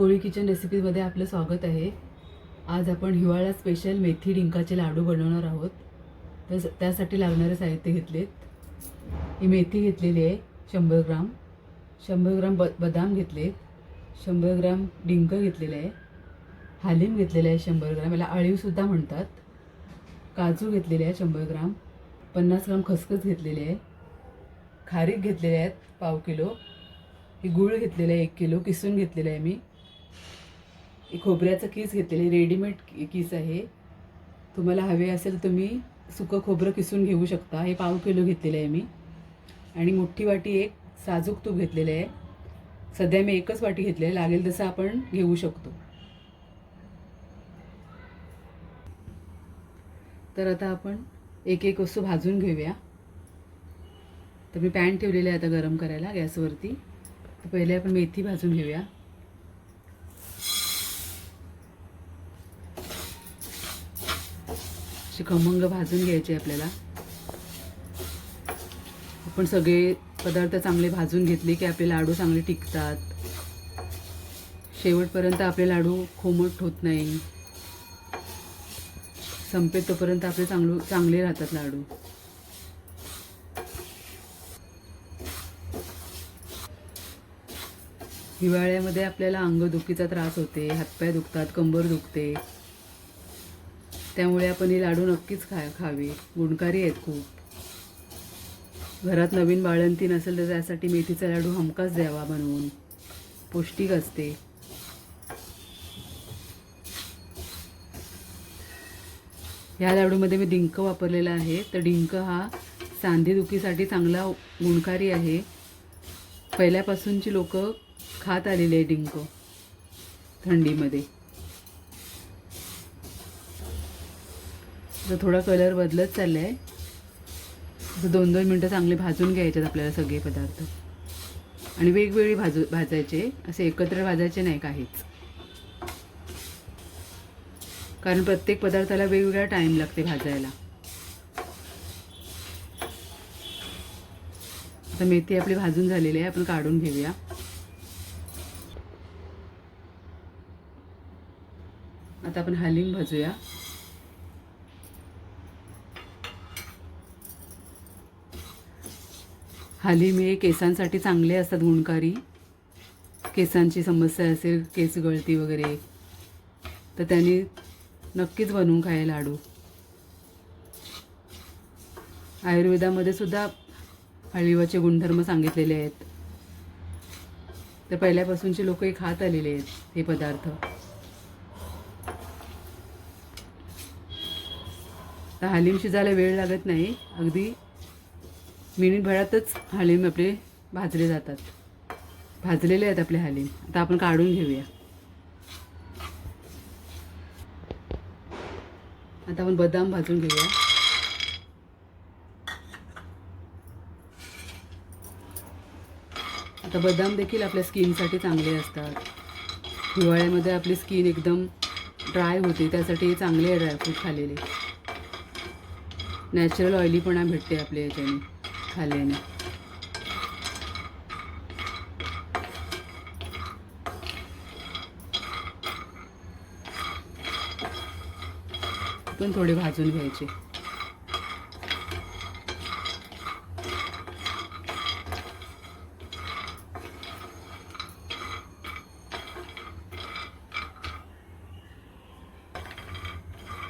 कोळी kitchen रेसिपीमध्ये आपलं स्वागत आहे. आज आपण हिवाळा स्पेशल मेथी डिंकाचे लाडू बनवणार आहोत. तर त्यासाठी लागणारे साहित्य घेतलेत. ही मेथी घेतलेली आहे शंभर ग्राम. शंभर ग्राम ब बदाम घेतलेत. शंभर ग्राम डिंक घेतलेले आहे. हालीम घेतलेलं आहे शंभर ग्राम. याला अळीवसुद्धा म्हणतात. काजू घेतलेले आहे शंभर ग्राम. पन्नास ग्राम खसखस घेतलेली आहे. खारीक घेतलेले आहेत पाव किलो. ही गूळ घेतलेलं आहे एक किलो. किसून घेतलेलं आहे मी. खोबऱ्याचं किस घेतलेलं आहे रेडीमेड किस आहे. तुम्हाला हवे असेल तुम्ही सुकं खोबरं किसून घेऊ शकता. हे पाव किलो घेतलेलं आहे मी. आणि मोठी वाटी एक साजूक तूप घेतलेलं आहे. सध्या मी एकच वाटी घेतली आहे. लागेल तसं आपण घेऊ शकतो. तर आता आपण एक एक वस्तू भाजून घेऊया. तर मी पॅन ठेवलेलं आहे आता गरम करायला गॅसवरती. तर पहिले आपण मेथी भाजून घेऊया. अशी खमंग भाजून घ्यायची आपल्याला. आपण सगळे पदार्थ चांगले भाजून घेतले की आपले लाडू चांगले टिकतात. शेवटपर्यंत आपले लाडू खोमट होत नाही. संपेत तोपर्यंत आपले चांगलं चांगले राहतात लाडू. हिवाळ्यामध्ये आपल्याला अंगदुखीचा त्रास होते हातपाय दुखतात कंबर दुखते. त्यामुळे आपण हे लाडू नक्कीच खा खावे. गुणकारी आहेत खूप. घरात नवीन बाळंती नसेल तर त्यासाठी मेथीचा लाडू हमखास द्यावा बनवून पौष्टिक असते. ह्या लाडूमध्ये मी डिंक वापरलेला आहे. तर डिंक हा सांधेदुखीसाठी चांगला गुणकारी आहे. पहिल्यापासूनची लोक खात आलेली आहे डिंक थंडीमध्ये. तर थोडा कलर बदलत चालला आहे तर दोन दोन मिनटं चांगले भाजून घ्यायचे आपल्याला सगळे पदार्थ. आणि वेगवेगळी भाजू भाजायचे असे एकत्र भाजायचे नाही काहीच. कारण प्रत्येक पदार्थाला वेगवेगळा टाईम लागते भाजायला. आता मेथी आपली भाजून झालेली आहे आपण काढून घेऊया. आता आपण हालिंग भाजूया. हालिम हे केसांसाठी चांगले असतात गुणकारी. केसांची समस्या असेल केस गळती वगैरे तर त्यांनी नक्कीच बनवून खाय लाडू. आयुर्वेदामध्ये सुद्धा हळीवाचे गुणधर्म सांगितलेले आहेत. तर पहिल्यापासूनचे लोक हे खात आलेले आहेत हे पदार्थ. तर हालीम शिजायला वेळ लागत नाही. अगदी मिनिटभरातच हालीम आपले भाजले जातात. भाजलेले आहेत आपले हालीम. आता आपण काढून घेऊया. आता आपण बदाम भाजून घेऊया. आता बदाम देखील आपल्या स्किनसाठी चांगले असतात. हिवाळ्यामध्ये आपली स्किन एकदम ड्राय होते त्यासाठी चांगले आहे ड्रायफ्रूट खालेले नॅचरल ऑइलीपणा भेटते आपल्या याच्याने. खाल्याने पण थोडे भाजून घ्यायचे.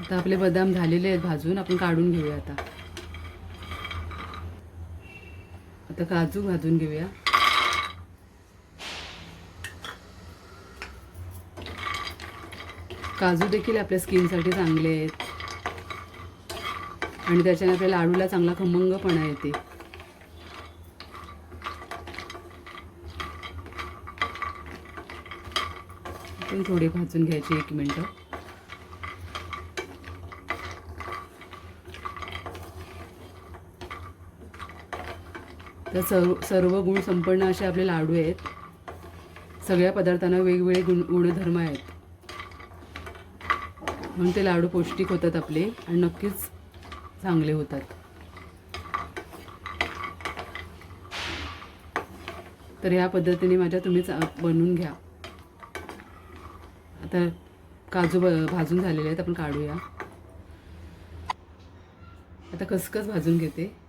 आता आपले बदाम झालेले आहेत भाजून आपण काढून घेऊया आता. आता काजू भाजून घेऊया? काजू देखील आपल्या स्किनसाठी चांगले आहेत. आणि त्याच्याने आपल्या लाडूला चांगला खमंगपणा येते. पण थोडे भाजून घ्यायचे एक मिनटं. तर सर्व सर्व गुण संपन्न असे आपले लाडू आहेत. सगळ्या पदार्थांना वेगवेगळे गुण गुणधर्म आहेत. म्हणून ते लाडू पौष्टिक होतात आपले आणि नक्कीच चांगले होतात. तर ह्या पद्धतीने माझ्या तुम्ही बनवून घ्या. आता काजू ब- भाजून झालेले आहेत आपण काढूया. आता कसकस भाजून घेते.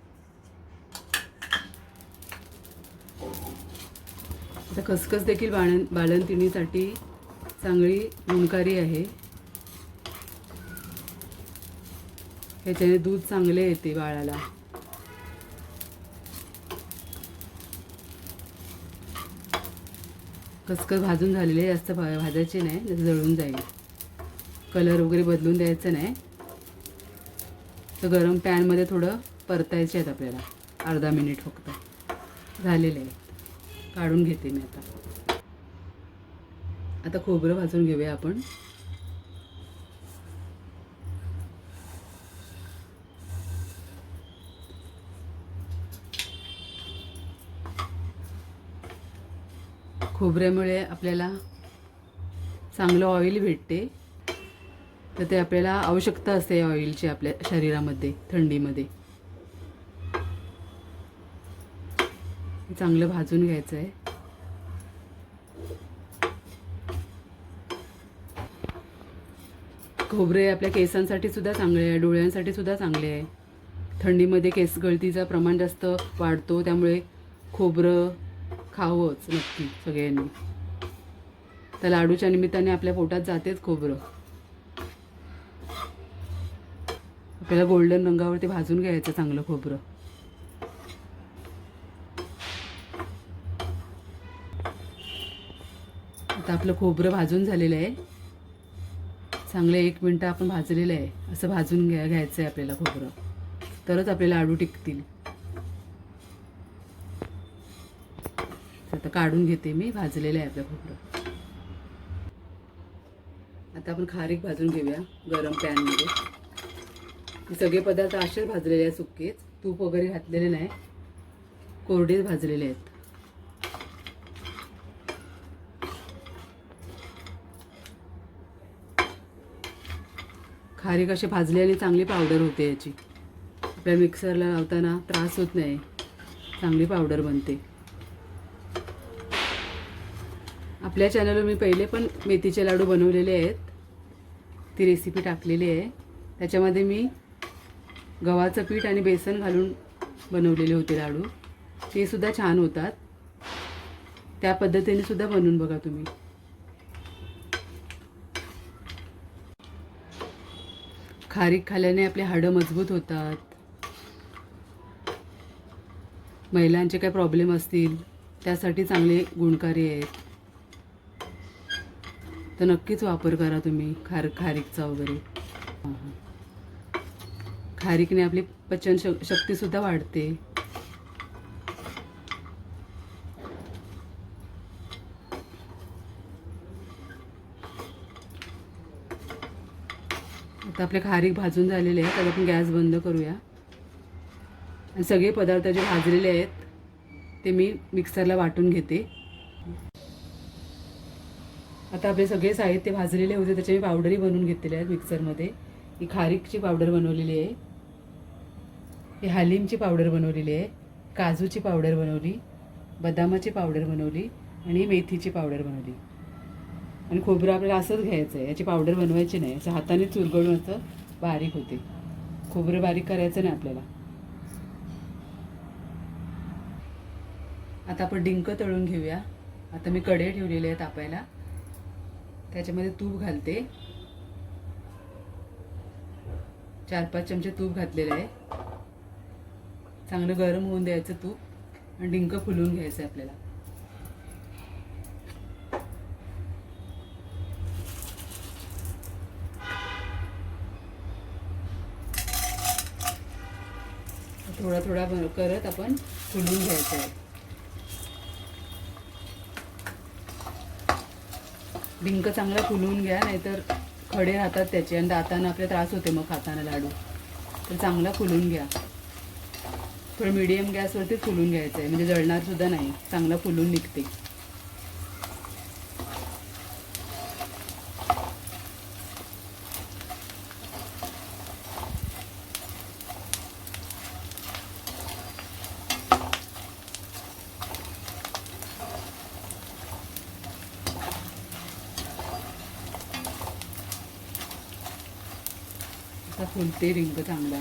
आता खसखस देखील बाळण बाळंतिणीसाठी चांगली गुणकारी आहे. ह्याच्याने दूध चांगले येते बाळाला. खसखस भाजून झालेले आहे, जास्त भा- भाजायचे नाही जसं जळून जाईल. कलर वगैरे बदलून द्यायचं नाही. तर गरम पॅनमध्ये थोडं परतायचे आहेत आपल्याला. अर्धा मिनिट फक्त. झालेलं. आहे काढून घेते मी आता. आता खोबरं भाजून घेऊया आपण. खोबऱ्यामुळे आपल्याला चांगलं ऑइल भेटते. तर ते आपल्याला आवश्यकता असते ऑइलची आपल्या शरीरामध्ये थंडीमध्ये. चांगलं भाजून घ्यायचं आहे खोबरे आपल्या केसांसाठी सुद्धा चांगले आहे डोळ्यांसाठी सुद्धा चांगले आहे. थंडीमध्ये केस गळतीचं प्रमाण जास्त वाढतो त्यामुळे खोबरं खावंच नक्की सगळ्यांनी. तर लाडूच्या निमित्ताने आपल्या पोटात जातेच खोबरं. आपल्याला गोल्डन रंगावरती भाजून घ्यायचं चांगलं खोबरं. आता आपलं खोबरं भाजून झालेलं आहे. चांगलं एक मिनटं आपण भाजलेलं आहे. असं भाजून घ्या घ्यायचं आहे आपल्याला खोबरं. तरच आपल्याला आडू टिकतील. आता काढून घेते मी भाजलेलं आहे आपलं खोबरं. आता आपण खारीक भाजून घेऊया गरम पॅनमध्ये. सगळे पदार्थ असेच भाजलेले आहेत सुक्केच तूप वगैरे घातलेले नाही. कोरडेच भाजलेले आहेत. खारीक असे भाजलेली चांगली पावडर होते याची. आपल्या मिक्सरला लावताना त्रास होत नाही. चांगली पावडर बनते. आपल्या चॅनलवर मी पहिले पण मेथीचे लाडू बनवलेले आहेत. ती रेसिपी टाकलेली आहे. त्याच्यामध्ये मी गव्हाचं पीठ आणि बेसन घालून बनवलेले होते लाडू. ते सुद्धा छान होतात. त्या पद्धतीने सुद्धा बनवून बघा तुम्ही. खारीक खाल्ल्याने आपले हाडं मजबूत होतात. महिलांचे काय प्रॉब्लेम असतील त्यासाठी चांगले गुणकारी आहेत. तर नक्कीच वापर करा तुम्ही खार खारीकचा वगैरे. हां, हां. खारीकने आपली पचन शक शक्तीसुद्धा वाढते. आता आपले खारीक भाजून झालेले आहेत तर आपण गॅस बंद करूया. आणि सगळे पदार्थ जे भाजलेले आहेत ते मी मिक्सरला वाटून घेते. आता आपले सगळे साहित्य भाजलेले होते त्याचे मी पावडरही बनवून घेतलेले आहेत मिक्सरमध्ये. ही खारीकची पावडर बनवलेली आहे. ही हालीमची पावडर बनवलेली आहे. काजूची पावडर बनवली बदामाची पावडर बनवली आणि मेथीची पावडर बनवली. आणि खोबरं आपल्याला असंच घ्यायचं आहे. याची पावडर बनवायची नाही. असं हाताने चुरगळून असं बारीक होते. खोबरं बारीक करायचं नाही आपल्याला. आता आपण डिंक तळून घेऊया. आता मी कढे ठेवलेले आहे तापायला. त्याच्यामध्ये तूप घालते. चार पाच चमचे तूप घातलेलं आहे. चांगलं गरम होऊन द्यायचं तूप. आणि डिंक फुलवून घ्यायचं आहे आपल्याला. थोडा थोडा करत आपण फुलवून घ्यायचं आहे. डिंक चांगला फुलवून घ्या नाहीतर खडे राहतात त्याचे आणि दाताना आपल्या त्रास होते मग खाताना लाडू. तर चांगला फुलून घ्या. थोडं मिडियम गॅसवरती फुलून घ्यायचं आहे. म्हणजे जळणार सुद्धा नाही. चांगला फुलून निघते. फुलते रिंग चांगला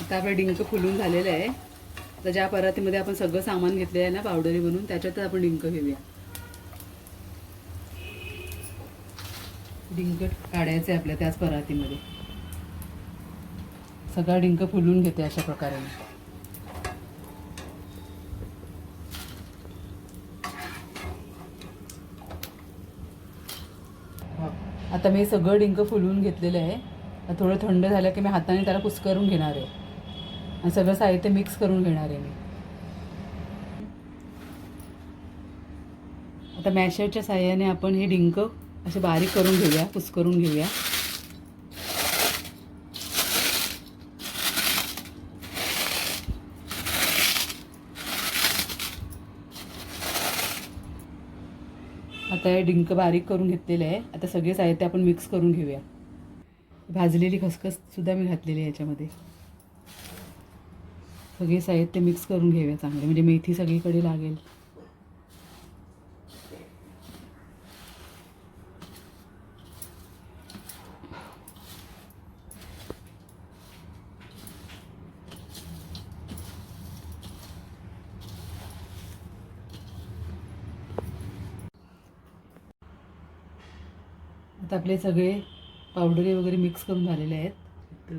आता आपलं डिंक फुलून झालेलं आहे. तर ज्या परातीमध्ये आपण सगळं सामान घेतलेलं आहे ना पावडरी बनवून त्याच्यातच आपण डिंक घेऊया. डिंक काढायचं आहे आपल्या त्याच परातीमध्ये सगळा डिंक फुलून घेते अशा प्रकारे मी. हो. आता मी सगळं डिंक फुलवून घेतलेलं आहे थोडं थंड झालं की मी हाताने त्याला कुस्करून घेणार आहे आणि सगळं साहित्य मिक्स करून घेणार आहे मी आता मॅशरच्या साह्याने आपण हे डिंक असे बारीक करून घेऊया कुसकरून घेऊया. आता हे डिंक बारीक करून घेतलेलं आहे. आता सगळे साहित्य आपण मिक्स करून घेऊया. भाजलेली खसखससुद्धा मी घातलेली आहे याच्यामध्ये. सगळे साहित्य मिक्स करून घेऊया चांगले. म्हणजे मेथी सगळीकडे लागेल. आता आपले सगळे पावडरी वगैरे मिक्स करून झालेले आहेत.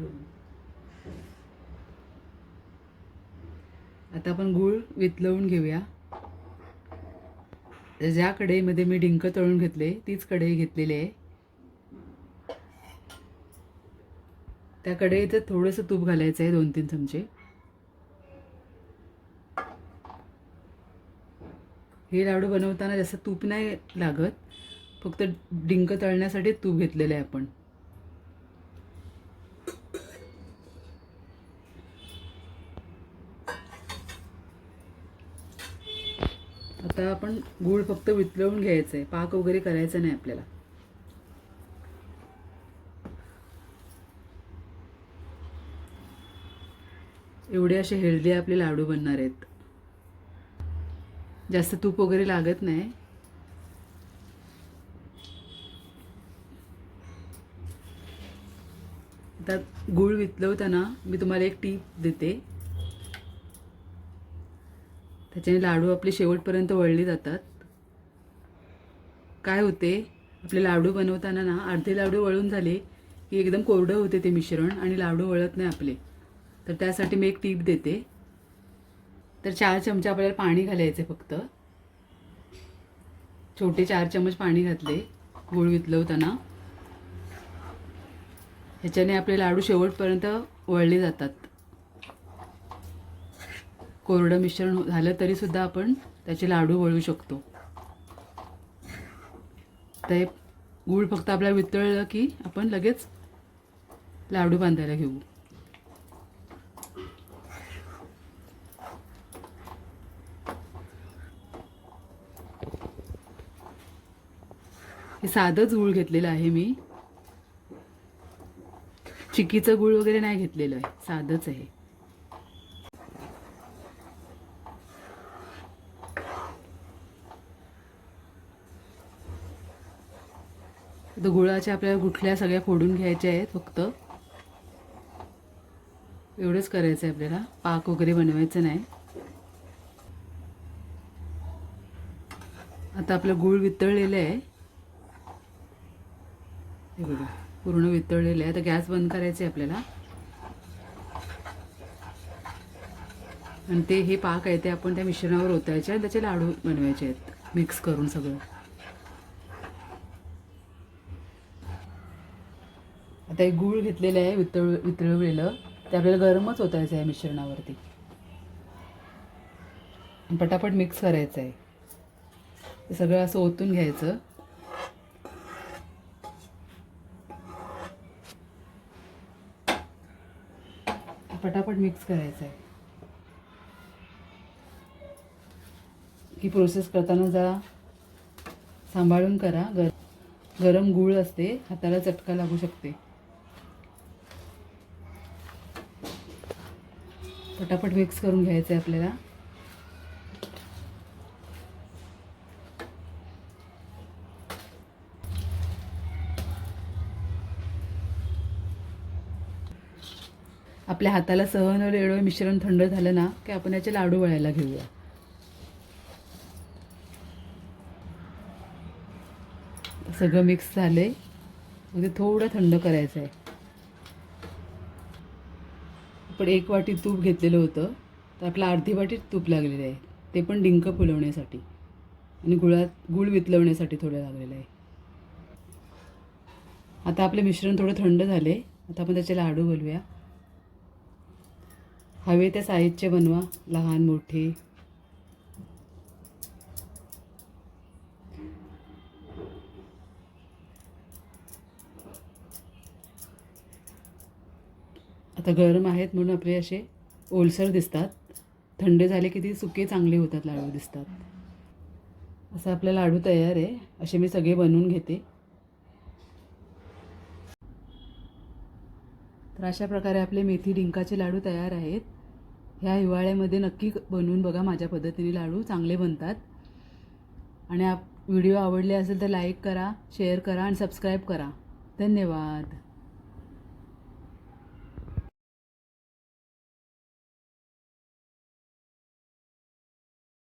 आता आपण गूळ वितलवून घेऊया. ज्या कढईमध्ये मी डिंक तळून घेतले तीच कढई घेतलेली आहे. त्या कढईत थोडंसं तूप घालायचं आहे दोन तीन चमचे. हे लाडू बनवताना जास्त तूप नाही लागत. फक्त डिंक तळण्यासाठी तूप घेतलेलं आहे आपण. आता आपण गूळ फक्त वितळवून घ्यायचं आहे पाक वगैरे करायचं नाही आपल्याला. एवढे असे हेल्दी आपले लाडू बनणार आहेत. जास्त तूप वगैरे लागत नाही. आता गूळ वितलवताना मी तुम्हाला एक टीप देते. त्याच्याने लाडू आपले शेवटपर्यंत वळले जातात. काय होते? आपले लाडू बनवताना ना अर्धे लाडू वळून झाले की एकदम कोरडं होते ते मिश्रण आणि लाडू वळत नाही आपले. तर त्यासाठी मी एक टीप देते. तर चार चमचे आपल्याला पाणी घालायचे फक्त. छोटे चार चमच पाणी घातले गूळ वितलवताना ह्याच्याने आपले लाडू शेवटपर्यंत वळले जातात. कोरडं मिश्रण झालं तरी सुद्धा आपण त्याचे लाडू वळू शकतो. ते गूळ फक्त आपल्याला वितळलं की आपण लगेच लाडू बांधायला घेऊ. हे साधंच गूळ घेतलेलं आहे मी. चिकीचं गुळ वगैरे नाही घेतलेलं आहे. साधंच आहे. तर गुळाच्या आपल्याला गुठल्या सगळ्या फोडून घ्यायच्या आहेत फक्त. एवढंच करायचं आहे आपल्याला. पाक वगैरे बनवायचं नाही. आता आपलं गूळ वितळलेलं आहे. हे बघा. पूर्ण वितळलेलं आहे आता गॅस बंद करायचं आहे आपल्याला. आणि ते हे पाक आहे ते आपण त्या मिश्रणावर ओतायचे आणि त्याचे लाडू बनवायचे आहेत. मिक्स करून सगळं. आता एक गूळ घेतलेलं आहे वितळ वितळवलेलं. ते आपल्याला गरमच ओतायचं आहे मिश्रणावरती. आणि पटापट मिक्स करायचं आहे ते सगळं असं ओतून घ्यायचं. पटापट मिक्स करायचं आहे ही प्रोसेस करताना जरा सांभाळून करा. गर गरम गूळ असते हाताला चटका लागू शकते. पटापट मिक्स करून घ्यायचं आहे आपल्याला. आपल्या हाताला सहन होईल मिश्रण थंड झालं ना की आपण याचे लाडू वळायला घेऊया. सगळं मिक्स झालंय. म्हणजे थोडं थंड करायचं आहे आपण एक वाटी तूप घेतलेलं होतं. तर आपला अर्धी वाटी तूप लागलेलं आहे. ते पण डिंक फुलवण्यासाठी. आणि गुळात गुळ वितलवण्यासाठी थोडं लागलेलं आहे. आता आपले मिश्रण थोडं थंड झाले आता आपण त्याचे लाडू घालूया. हवे त्या साहित्य बनवा लहान मोठे. आता गरम आहेत म्हणून आपले असे ओलसर दिसतात. थंड झाले की ते सुके चांगले होतात लाडू दिसतात. असं आपला लाडू तयार आहे. असे मी सगळे बनवून घेते. तर अशा प्रकारे आपले मेथी डिंकाचे लाडू तयार आहेत. ह्या हिवाळ्यामध्ये नक्की बनवून बघा माझ्या पद्धतीने लाडू चांगले बनतात. आणि आप व्हिडिओ आवडले असेल तर लाईक करा शेअर करा आणि सबस्क्राईब करा. धन्यवाद.